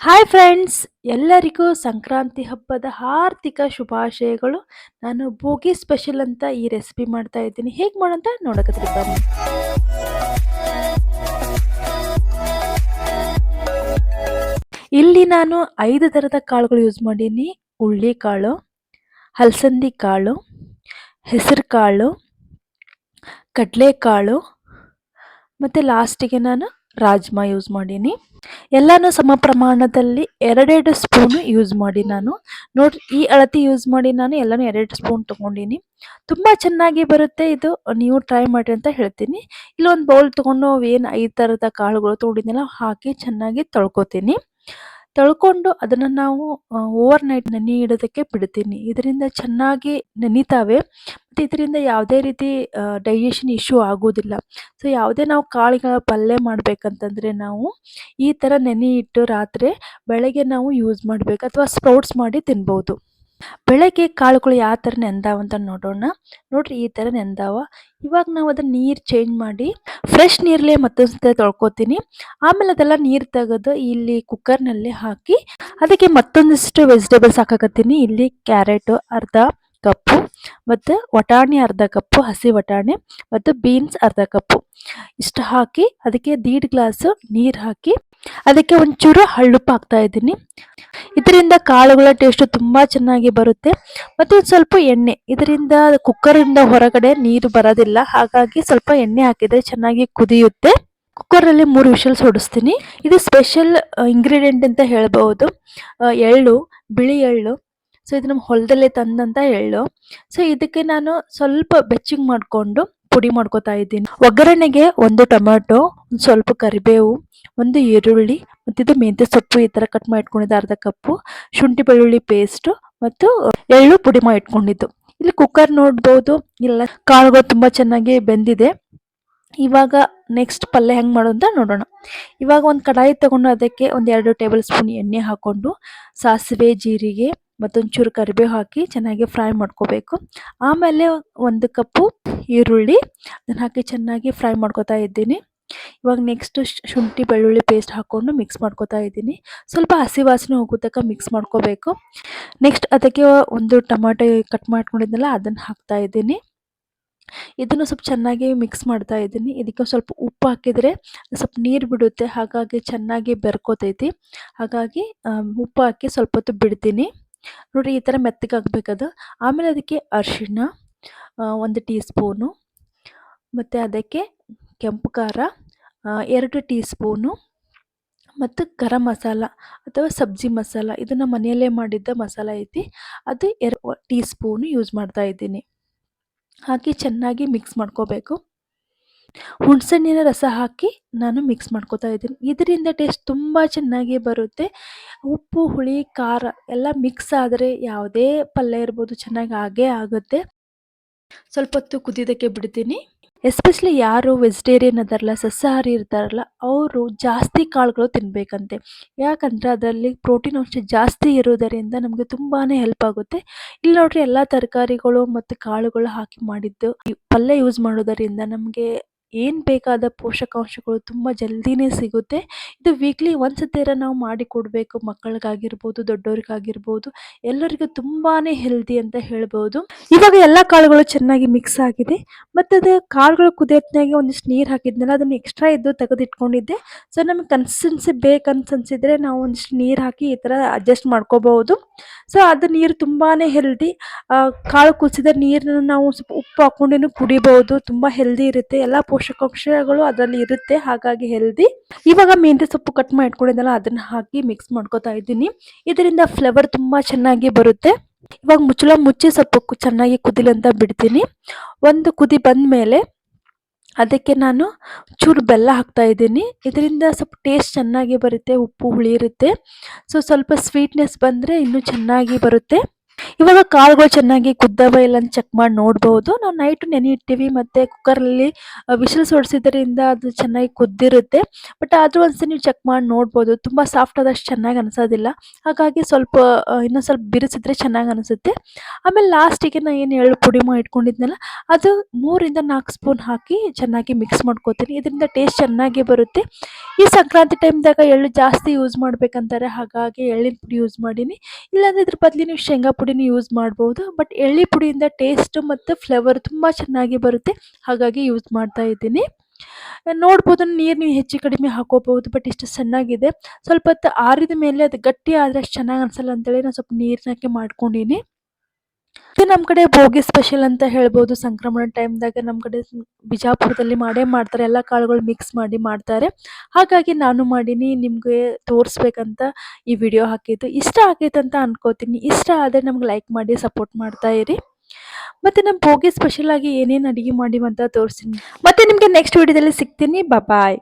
Hi friends ಎಲ್ಲರಿಗೂ ಸಂಕ್ರಾಂತಿ ಹಬ್ಬದ ಆರ್ಥಿಕ ಶುಭಾಶಯಗಳು. ನಾನು ಬೋಗಿ ಸ್ಪೆಷಲ್ ಅಂತ ಈ ರೆಸಿಪಿ ಮಾಡ್ತಾ ಇದ್ದೀನಿ. ಹೇಗೆ ಮಾಡೋಂತ ನೋಡಕತ್ರಿ ಬನ್ನಿ. ಇಲ್ಲಿ ನಾನು ಐದು ಥರದ ಕಾಳುಗಳು ಯೂಸ್ ಮಾಡೀನಿ. ಉಳ್ಳಿ ಕಾಳು ಹಲಸಂದಿ ಕಾಳು ಹೆಸರು ಕಾಳು ಕಡಲೆಕಾಳು, ಮತ್ತು ಲಾಸ್ಟಿಗೆ ನಾನು ರಾಜ್ಮಾ ಯೂಸ್ ಮಾಡೀನಿ. ಎಲ್ಲಾನು ಸಮ ಪ್ರಮಾಣದಲ್ಲಿ ಎರಡೆರಡು ಸ್ಪೂನ್ ಯೂಸ್ ಮಾಡಿ ನಾನು. ನೋಡಿ, ಈ ಅಳತಿ ಯೂಸ್ ಮಾಡಿ ನಾನು ಎಲ್ಲಾನು ಎರಡೆರಡು ಸ್ಪೂನ್ ತಗೊಂಡಿನಿ. ತುಂಬ ಚೆನ್ನಾಗಿ ಬರುತ್ತೆ ಇದು. ನೀವು ಟ್ರೈ ಮಾಡಿ ಅಂತ ಹೇಳ್ತೀನಿ. ಇಲ್ಲೊಂದು ಬೌಲ್ ತಗೊಂಡು ಏನು ಐದು ಥರದ ಕಾಳುಗಳು ತೊಗೊಂಡಿದ್ದೆಲ್ಲ ಹಾಕಿ ಚೆನ್ನಾಗಿ ತೊಳ್ಕೊತೀನಿ. ತೊಳ್ಕೊಂಡು ಅದನ್ನು ನಾವು ಓವರ್ ನೈಟ್ ನೆನೆ ಇಡೋದಕ್ಕೆ ಬಿಡ್ತೀನಿ. ಇದರಿಂದ ಚೆನ್ನಾಗಿ ನೆನಿತಾವೆ. ಇದರಿಂದ ಯಾವುದೇ ರೀತಿ ಡೈಜೆಷನ್ ಇಶ್ಯೂ ಆಗೋದಿಲ್ಲ ಸೊ ಯಾವುದೇ ನಾವು ಕಾಳುಗಳ ಪಲ್ಯ ಮಾಡಬೇಕಂತಂದರೆ ನಾವು ಈ ಥರ ನೆನೆ ಇಟ್ಟು ರಾತ್ರಿ ಬೆಳಗ್ಗೆ ನಾವು ಯೂಸ್ ಮಾಡಬೇಕು ಅಥವಾ ಸ್ಪ್ರೌಟ್ಸ್ ಮಾಡಿ ತಿನ್ಬೋದು. ಬೆಳಗ್ಗೆ ಕಾಳುಗಳು ಯಾವ ಥರ ನೆಂದಾವ ಅಂತ ನೋಡೋಣ. ನೋಡ್ರಿ ಈ ಥರ ನೆಂದಾವ. ಇವಾಗ ನಾವು ಅದನ್ನ ನೀರು ಚೇಂಜ್ ಮಾಡಿ ಫ್ರೆಶ್ ನೀರಲ್ಲೇ ಮತ್ತೊಂದು ತೊಳ್ಕೊತೀನಿ. ಆಮೇಲೆ ಅದೆಲ್ಲ ನೀರು ತೆಗೆದು ಇಲ್ಲಿ ಕುಕ್ಕರ್ನಲ್ಲಿ ಹಾಕಿ ಅದಕ್ಕೆ ಮತ್ತೊಂದಿಷ್ಟು ವೆಜಿಟೇಬಲ್ಸ್ ಹಾಕಕತ್ತೀನಿ. ಇಲ್ಲಿ ಕ್ಯಾರೆಟು ಅರ್ಧ ಕಪ್ಪು ಮತ್ತು ವಟಾಣಿ ಅರ್ಧ ಕಪ್ಪು, ಹಸಿ ವಟಾಣಿ ಮತ್ತು ಬೀನ್ಸ್ ಅರ್ಧ ಕಪ್ಪು. ಇಷ್ಟು ಹಾಕಿ ಅದಕ್ಕೆ ದೀಡ್ ಗ್ಲಾಸು ನೀರು ಹಾಕಿ ಅದಕ್ಕೆ ಒಂಚೂರು ಹಳ್ಳುಪ್ಪು ಹಾಕ್ತಾ ಇದ್ದೀನಿ. ಇದರಿಂದ ಕಾಳುಗಳ ಟೇಸ್ಟು ತುಂಬ ಚೆನ್ನಾಗಿ ಬರುತ್ತೆ ಮತ್ತು ಒಂದು ಸ್ವಲ್ಪ ಎಣ್ಣೆ. ಇದರಿಂದ ಕುಕ್ಕರಿಂದ ಹೊರಗಡೆ ನೀರು ಬರೋದಿಲ್ಲ, ಹಾಗಾಗಿ ಸ್ವಲ್ಪ ಎಣ್ಣೆ ಹಾಕಿದರೆ ಚೆನ್ನಾಗಿ ಕುದಿಯುತ್ತೆ. ಕುಕ್ಕರಲ್ಲಿ ಮೂರು ವಿಷಲ್ ಹೊಡಿಸ್ತೀನಿ ಇದು ಸ್ಪೆಷಲ್ ಇಂಗ್ರೀಡಿಯೆಂಟ್ ಅಂತ ಹೇಳ್ಬೋದು ಎಳ್ಳು, ಬಿಳಿ ಎಳ್ಳು ಸೊ ಇದು ನಮ್ಮ ಹೊಲದಲ್ಲೇ ತಂದಂತ ಎಳ್ಳು. ಸೊ ಇದಕ್ಕೆ ನಾನು ಸ್ವಲ್ಪ ಬೆಚ್ಚಿಂಗ್ ಮಾಡಿಕೊಂಡು ಪುಡಿ ಮಾಡ್ಕೋತಾ ಇದ್ದೀನಿ. ಒಗ್ಗರಣೆಗೆ ಒಂದು ಟೊಮ್ಯಾಟೊ ಒಂದು ಸ್ವಲ್ಪ ಕರಿಬೇವು, ಒಂದು ಈರುಳ್ಳಿ ಮತ್ತು ಇದು ಮೆಂತ್ಯ ಸೊಪ್ಪು ಈ ಥರ ಕಟ್ ಮಾಡಿ ಇಟ್ಕೊಂಡಿದ್ದೆ ಅರ್ಧ ಕಪ್ಪು, ಶುಂಠಿ ಬೆಳ್ಳುಳ್ಳಿ ಪೇಸ್ಟು ಮತ್ತು ಎಳ್ಳು ಪುಡಿ ಮಾಡಿಟ್ಕೊಂಡಿದ್ದು. ಇಲ್ಲಿ ಕುಕ್ಕರ್ ನೋಡ್ಬೋದು. ಇಲ್ಲ, ಕಾಳುಗಳು ತುಂಬ ಚೆನ್ನಾಗಿ ಬೆಂದಿದೆ. ಇವಾಗ ನೆಕ್ಸ್ಟ್ ಪಲ್ಯ ಹೆಂಗೆ ಮಾಡೋದು ಅಂತ ನೋಡೋಣ. ಇವಾಗ ಒಂದು ಕಡಾಯಿ ತಗೊಂಡು ಅದಕ್ಕೆ ಒಂದು ಎರಡು ಟೇಬಲ್ ಸ್ಪೂನ್ ಎಣ್ಣೆ ಹಾಕ್ಕೊಂಡು ಸಾಸಿವೆ, ಜೀರಿಗೆ ಮತ್ತೊಂಚೂರು ಕರಿಬೇವು ಹಾಕಿ ಚೆನ್ನಾಗಿ ಫ್ರೈ ಮಾಡ್ಕೋಬೇಕು. ಆಮೇಲೆ ಒಂದು ಕಪ್ಪು ಈರುಳ್ಳಿ, ಅದನ್ನು ಹಾಕಿ ಚೆನ್ನಾಗಿ ಫ್ರೈ ಮಾಡ್ಕೊತಾ ಇದ್ದೀನಿ. ಇವಾಗ ನೆಕ್ಸ್ಟ್ ಶುಂಠಿ, ಬೆಳ್ಳುಳ್ಳಿ ಪೇಸ್ಟ್ ಹಾಕ್ಕೊಂಡು ಮಿಕ್ಸ್ ಮಾಡ್ಕೊತಾ ಇದ್ದೀನಿ. ಸ್ವಲ್ಪ ಹಸಿ ವಾಸನೆ ಹೋಗೋ ತನಕ ಮಿಕ್ಸ್ ಮಾಡ್ಕೋಬೇಕು. ನೆಕ್ಸ್ಟ್ ಅದಕ್ಕೆ ಒಂದು ಟೊಮಾಟೊ ಕಟ್ ಮಾಡ್ಕೊಂಡಿದ್ನಲ್ಲ, ಅದನ್ನು ಹಾಕ್ತಾ ಇದ್ದೀನಿ. ಇದನ್ನು ಸ್ವಲ್ಪ ಚೆನ್ನಾಗಿ ಮಿಕ್ಸ್ ಮಾಡ್ತಾ ಇದ್ದೀನಿ. ಇದಕ್ಕೆ ಸ್ವಲ್ಪ ಉಪ್ಪು ಹಾಕಿದರೆ ಸ್ವಲ್ಪ ನೀರು ಬಿಡುತ್ತೆ, ಹಾಗಾಗಿ ಚೆನ್ನಾಗಿ ಬೆರ್ಕೋತೈತಿ. ಹಾಗಾಗಿ ಉಪ್ಪು ಹಾಕಿ ಸ್ವಲ್ಪ ಹೊತ್ತು ಬಿಡ್ತೀನಿ. ನೋಡಿರಿ ಈ ಥರ ಮೆತ್ತಗಾಗಬೇಕದು ಆಮೇಲೆ ಅದಕ್ಕೆ ಅರಿಶಿಣ ಒಂದು ಟೀ ಸ್ಪೂನು ಮತ್ತು ಅದಕ್ಕೆ ಕೆಂಪು ಖಾರ ಎರಡು ಟೀ ಸ್ಪೂನು ಮತ್ತು ಗರಂ ಮಸಾಲ ಅಥವಾ ಸಬ್ಜಿ ಮಸಾಲ. ಇದನ್ನು ಮನೆಯಲ್ಲೇ ಮಾಡಿದ್ದ ಮಸಾಲ ಐತಿ. ಅದು ಎರಡು ಟೀ ಸ್ಪೂನು ಯೂಸ್ ಮಾಡ್ತಾ ಇದ್ದೀನಿ. ಹಾಕಿ ಚೆನ್ನಾಗಿ ಮಿಕ್ಸ್ ಮಾಡ್ಕೋಬೇಕು. ಹುಣಸೆಹಣ್ಣಿನ ರಸ ಹಾಕಿ ನಾನು ಮಿಕ್ಸ್ ಮಾಡ್ಕೋತಾ ಇದ್ದೀನಿ. ಇದರಿಂದ ಟೇಸ್ಟ್ ತುಂಬ ಚೆನ್ನಾಗಿ ಬರುತ್ತೆ. ಉಪ್ಪು, ಹುಳಿ, ಖಾರ ಎಲ್ಲ ಮಿಕ್ಸ್ ಆದರೆ ಯಾವುದೇ ಪಲ್ಯ ಇರ್ಬೋದು ಚೆನ್ನಾಗಿ ಆಗೇ ಆಗುತ್ತೆ. ಸ್ವಲ್ಪ ಹೊತ್ತು ಕುದಿಯೋದಕ್ಕೆ ಬಿಡ್ತೀನಿ. ಎಸ್ಪೆಷಲಿ ಯಾರು ವೆಜಿಟೇರಿಯನ್ ಅದಾರಲ್ಲ, ಸಸ್ಯಾಹಾರಿ ಇರ್ತಾರಲ್ಲ, ಅವರು ಜಾಸ್ತಿ ಕಾಳುಗಳು ತಿನ್ನಬೇಕಂತೆ ಯಾಕಂದರೆ ಅದರಲ್ಲಿ ಪ್ರೋಟೀನ್ ಅಂಶ ಜಾಸ್ತಿ ಇರೋದರಿಂದ ನಮಗೆ ತುಂಬಾ ಹೆಲ್ಪ್ ಆಗುತ್ತೆ. ಇಲ್ಲಿ ನೋಡ್ರಿ ಎಲ್ಲ ತರಕಾರಿಗಳು ಮತ್ತು ಕಾಳುಗಳು ಹಾಕಿ ಮಾಡಿದ್ದು. ಪಲ್ಯ ಯೂಸ್ ಮಾಡೋದರಿಂದ ನಮಗೆ ಏನು ಬೇಕಾದ ಪೋಷಕಾಂಶಗಳು ತುಂಬ ಜಲ್ದಿನೇ ಸಿಗುತ್ತೆ. ಇದು ವೀಕ್ಲಿ ಒಂದ್ಸತಿರ ನಾವು ಮಾಡಿ ಕೊಡಬೇಕು. ಮಕ್ಕಳಿಗಾಗಿರ್ಬೋದು ದೊಡ್ಡವ್ರಿಗಾಗಿರ್ಬೋದು ಎಲ್ಲರಿಗೂ ತುಂಬಾ ಹೆಲ್ದಿ ಅಂತ ಹೇಳ್ಬೋದು. ಇವಾಗ ಎಲ್ಲ ಕಾಳುಗಳು ಚೆನ್ನಾಗಿ ಮಿಕ್ಸ್ ಆಗಿದೆ. ಮತ್ತು ಅದು ಕಾಳುಗಳು ಕುದಿಯೋತ್ನಾಗೆ ಒಂದಿಷ್ಟು ನೀರು ಹಾಕಿದ್ನಲ್ಲ, ಅದನ್ನು ಎಕ್ಸ್ಟ್ರಾ ಇದ್ದು ತೆಗೆದಿಟ್ಕೊಂಡಿದ್ದೆ. ಸೊ ನಮಗೆ ಕನ್ಸಿಸ್ಟೆನ್ಸಿ ಬೇಕಂತ ಅನ್ಸಿದ್ರೆ ನಾವು ಒಂದಿಷ್ಟು ನೀರು ಹಾಕಿ ಈ ಥರ ಅಡ್ಜಸ್ಟ್ ಮಾಡ್ಕೋಬಹುದು ಸೊ ಅದು ನೀರು ತುಂಬಾ ಹೆಲ್ದಿ ಕಾಳು ಕುದಿಸಿದ ನೀರನ್ನು ನಾವು ಸ್ವಲ್ಪ ಉಪ್ಪು ಹಾಕೊಂಡೇನು ಕುಡಿಬಹುದು ತುಂಬ ಹೆಲ್ದಿ ಇರುತ್ತೆ. ಎಲ್ಲ ಪೋಷಕಾಂಶಗಳು ಅದರಲ್ಲಿ ಇರುತ್ತೆ, ಹಾಗಾಗಿ ಹೆಲ್ದಿ ಇವಾಗ ಮೆಂತ್ಯ ಸೊಪ್ಪು ಕಟ್ ಮಾಡ್ಕೊಂಡಿದ್ದಲ್ಲ ಅದನ್ನ ಹಾಕಿ ಮಿಕ್ಸ್ ಮಾಡ್ಕೊತಾ ಇದ್ದೀನಿ. ಇದರಿಂದ ಫ್ಲೇವರ್ ತುಂಬಾ ಚೆನ್ನಾಗಿ ಬರುತ್ತೆ. ಇವಾಗ ಮುಚ್ಚಳ ಮುಚ್ಚಿ ಸ್ವಲ್ಪ ಚೆನ್ನಾಗಿ ಕುದಿಲಿ ಅಂತ ಬಿಡ್ತೀನಿ. ಒಂದು ಕುದಿ ಬಂದ ಮೇಲೆ ಅದಕ್ಕೆ ನಾನು ಚೂರು ಬೆಲ್ಲ ಹಾಕ್ತಾ ಇದ್ದೀನಿ. ಇದರಿಂದ ಸ್ವಲ್ಪ ಟೇಸ್ಟ್ ಚೆನ್ನಾಗಿ ಬರುತ್ತೆ, ಉಪ್ಪು ಹುಳಿ ಇರುತ್ತೆ. ಸೊ ಸ್ವಲ್ಪ ಸ್ವೀಟ್ನೆಸ್ ಬಂದರೆ ಇನ್ನೂ ಚೆನ್ನಾಗಿ ಬರುತ್ತೆ. ಇವಾಗ ಕಾಳುಗಳು ಚೆನ್ನಾಗಿ ಕುದ್ದವ ಇಲ್ಲ ಅಂತ ಚೆಕ್ ಮಾಡಿ ನೋಡ್ಬೋದು. ನಾವು ನೈಟ್ ನೆನೆ ಇಡ್ತೀವಿ ಮತ್ತೆ ಕುಕ್ಕರಲ್ಲಿ ವಿಶಲ್ ಹೊಡ್ಸಿದ್ರಿಂದ ಅದು ಚೆನ್ನಾಗಿ ಕುದ್ದಿರುತ್ತೆ. ಬಟ್ ಆದ್ರೂ ಒಂದ್ಸಲ ನೀವು ಚೆಕ್ ಮಾಡಿ ನೋಡ್ಬೋದು. ತುಂಬಾ ಸಾಫ್ಟ್ ಆದಷ್ಟು ಚೆನ್ನಾಗಿ ಅನ್ಸೋದಿಲ್ಲ. ಹಾಗಾಗಿ ಸ್ವಲ್ಪ ಇನ್ನೊಂದ್ ಇನ್ನೂ ಸ್ವಲ್ಪ ಬಿರಿಸಿದ್ರೆ ಚೆನ್ನಾಗಿ ಅನಿಸುತ್ತೆ. ಆಮೇಲೆ ಲಾಸ್ಟಿಗೆ ನಾ ಏನು ಎಳ್ಳು ಪುಡಿ ಮಾಡಿ ಇಟ್ಕೊಂಡಿದ್ನಲ್ಲ, ಅದು ಮೂರಿಂದ ನಾಲ್ಕು ಸ್ಪೂನ್ ಹಾಕಿ ಚೆನ್ನಾಗಿ ಮಿಕ್ಸ್ ಮಾಡ್ಕೋತೀನಿ. ಇದರಿಂದ ಟೇಸ್ಟ್ ಚೆನ್ನಾಗಿ ಬರುತ್ತೆ. ಈ ಸಂಕ್ರಾಂತಿ ಟೈಮ್ದಾಗ ಎಳ್ಳು ಜಾಸ್ತಿ ಯೂಸ್ ಮಾಡ್ಬೇಕಂತಾರೆ. ಹಾಗಾಗಿ ಎಳ್ಳಿನ ಪುಡಿ ಯೂಸ್ ಮಾಡೀನಿ. ಇಲ್ಲಾಂದ್ರೆ ಇದ್ರ ಬದಲಿ ನೀವು ಶೇಂಗಾ ಪುಡಿನ ಯೂಸ್ ಮಾಡ್ಬೋದು, ಬಟ್ ಎಳ್ಳಿ ಪುಡಿಯಿಂದ ಟೇಸ್ಟ್ ಮತ್ತು ಫ್ಲೇವರ್ ತುಂಬ ಚೆನ್ನಾಗಿ ಬರುತ್ತೆ. ಹಾಗಾಗಿ ಯೂಸ್ ಮಾಡ್ತಾ ಇದ್ದೀನಿ. ನೋಡ್ಬೋದು ನೀರು ನೀವು ಹೆಚ್ಚು ಕಡಿಮೆ ಹಾಕೋಬಹುದು, ಬಟ್ ಇಷ್ಟು ಚೆನ್ನಾಗಿದೆ ಸ್ವಲ್ಪ ಹೊತ್ತು ಆರಿದ ಮೇಲೆ ಅದು ಗಟ್ಟಿ ಆದರೆ ಅಷ್ಟು ಚೆನ್ನಾಗಿ ಅನ್ಸಲ್ಲ ಅಂತೇಳಿ ನಾನು ಸ್ವಲ್ಪ ನೀರಿನಾಗೆ ಮಾಡ್ಕೊಂಡೀನಿ. ಇದು ನಮ್ಮ ಕಡೆ ಭೋಗಿ ಸ್ಪೆಷಲ್ ಅಂತ ಹೇಳ್ಬೋದು. ಸಂಕ್ರಮಣ ಟೈಮ್ದಾಗ ನಮ್ಮ ಕಡೆ ಬಿಜಾಪುರದಲ್ಲಿ ಮಾಡೇ ಮಾಡ್ತಾರೆ. ಎಲ್ಲ ಕಾಳುಗಳು ಮಿಕ್ಸ್ ಮಾಡಿ ಮಾಡ್ತಾರೆ. ಹಾಗಾಗಿ ನಾನು ಮಾಡೀನಿ, ನಿಮಗೆ ತೋರಿಸ್ಬೇಕಂತ ಈ ವಿಡಿಯೋ ಹಾಕಿದ್ದು. ಇಷ್ಟ ಆಗೈತೆ ಅಂತ ಅನ್ಕೋತೀನಿ. ಇಷ್ಟ ಆದರೆ ನಮ್ಗೆ ಲೈಕ್ ಮಾಡಿ ಸಪೋರ್ಟ್ ಮಾಡ್ತಾ ಇರಿ. ಮತ್ತು ನಮ್ಮ ಭೋಗಿ ಸ್ಪೆಷಲ್ ಆಗಿ ಏನೇನು ಮಾಡಿ ಮಾಡಿವಂತ ತೋರಿಸ್ತೀನಿ. ಮತ್ತು ನಿಮಗೆ ನೆಕ್ಸ್ಟ್ ವಿಡಿಯೋದಲ್ಲಿ ಸಿಗ್ತೀನಿ. ಬಾಯ್